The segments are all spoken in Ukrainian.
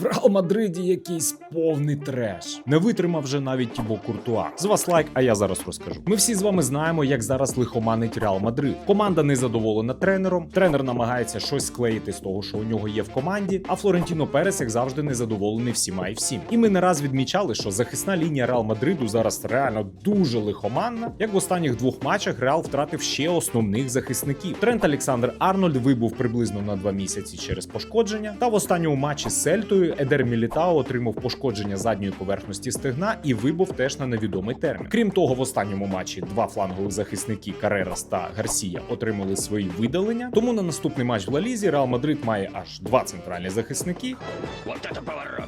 В Реал Мадриді якийсь повний треш. Не витримав вже навіть Тібо Куртуа. З вас лайк, а я зараз розкажу. Ми всі з вами знаємо, як зараз лихоманить Реал Мадрид. Команда не задоволена тренером. Тренер намагається щось склеїти з того, що у нього є в команді. А Флорентіно Перес, як завжди, не задоволений всіма і всім. І ми не раз відмічали, що захисна лінія Реал Мадриду зараз реально дуже лихоманна. Як в останніх двох матчах Реал втратив ще основних захисників. Трент Олександр Арнольд вибув приблизно на два місяці через пошкодження. Та в останньому матчі з Сельтою Едер Мілітао отримав пошкодження задньої поверхності стегна і вибув теж на невідомий термін. Крім того, в останньому матчі два флангових захисники Карерас та Гарсія отримали свої видалення. Тому на наступний матч в Лалізі Реал Мадрид має аж два центральні захисники.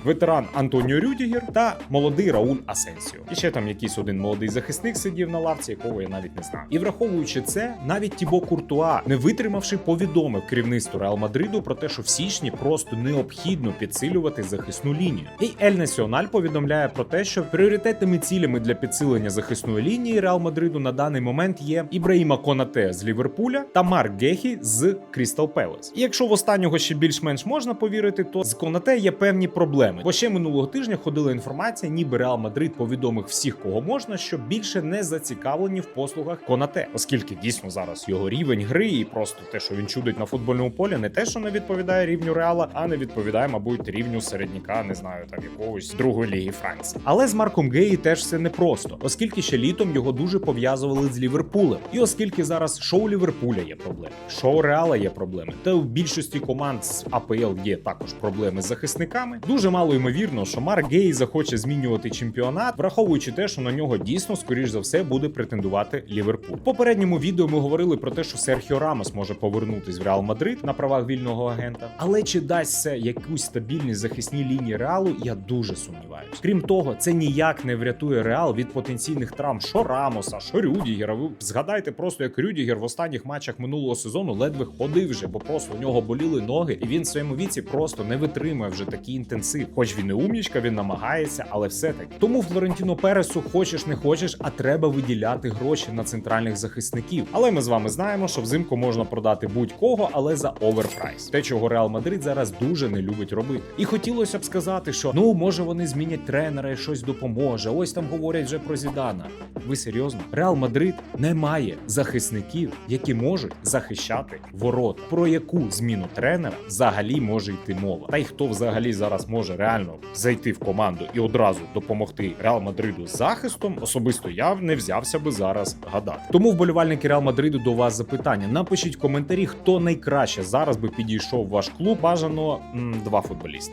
Ветеран Антоніо Рюдігер та молодий Рауль Асенсіо. І ще там якийсь один молодий захисник сидів на лавці, якого я навіть не знаю. І враховуючи це, навіть Тібо Куртуа, не витримавши, повідомив керівництву Реал Мадриду про те, що в січні просто необхідно підсилювати захисну лінію. І Ель Національ повідомляє про те, що пріоритетними цілями для підсилення захисної лінії Реал Мадриду на даний момент є Ібраїма Конате з Ліверпуля та Марк Гехі з Крістал Пелес. І якщо в останнього ще більш-менш можна повірити, то з Конате є певні проблеми. Бо ще минулого тижня ходила інформація, ніби Реал Мадрид повідомив всіх, кого можна, що більше не зацікавлені в послугах Конате, оскільки дійсно зараз його рівень гри і просто те, що він чудить на футбольному полі, не те, що не відповідає рівню Реала, а не відповідає, мабуть, рівню середняка, не знаю, там якогось другої ліги Франції. Але з Марком Геї теж все непросто, оскільки ще літом його дуже пов'язували з Ліверпулем. І оскільки зараз шоу Ліверпуля є проблеми, шоу Реала є проблеми, та в більшості команд з АПЛ є також проблеми з захисниками. Дуже мало ймовірно, що Марк Гей захоче змінювати чемпіонат, враховуючи те, що на нього дійсно, скоріш за все, буде претендувати Ліверпуль. В попередньому відео ми говорили про те, що Серхіо Рамос може повернутись в Реал Мадрид на правах вільного агента. Але чи дасть це якусь стабільність захисній лінії Реалу, я дуже сумніваюся. Крім того, це ніяк не врятує Реал від потенційних травм що Рамоса, що Рюдігера. Ви згадайте просто, як Рюдігер в останніх матчах минулого сезону ледве ходив вже, бо просто у нього боліли ноги, і він в своєму віці просто не витримує вже такий інтенсив. Хоч він і умнічка, він намагається, але все таки. Тому Флорентіно Пересу хочеш не хочеш, а треба виділяти гроші на центральних захисників. Але ми з вами знаємо, що взимку можна продати будь-кого, але за оверпрайс. Те, чого Реал Мадрид зараз дуже не любить робити. І хотілося б сказати, що ну може вони змінять тренера і щось допоможе. Ось там говорять вже про Зідана. Ви серйозно? Реал Мадрид не має захисників, які можуть захищати ворота. Про яку зміну тренера взагалі може йти мова? Та й хто взагалі зараз може реально зайти в команду і одразу допомогти Реал Мадриду з захистом? Особисто я не взявся би зараз гадати. Тому вболівальники Реал Мадриду до вас запитання. Напишіть в коментарі, хто найкраще зараз би підійшов в ваш клуб. Бажано м, два футболісти.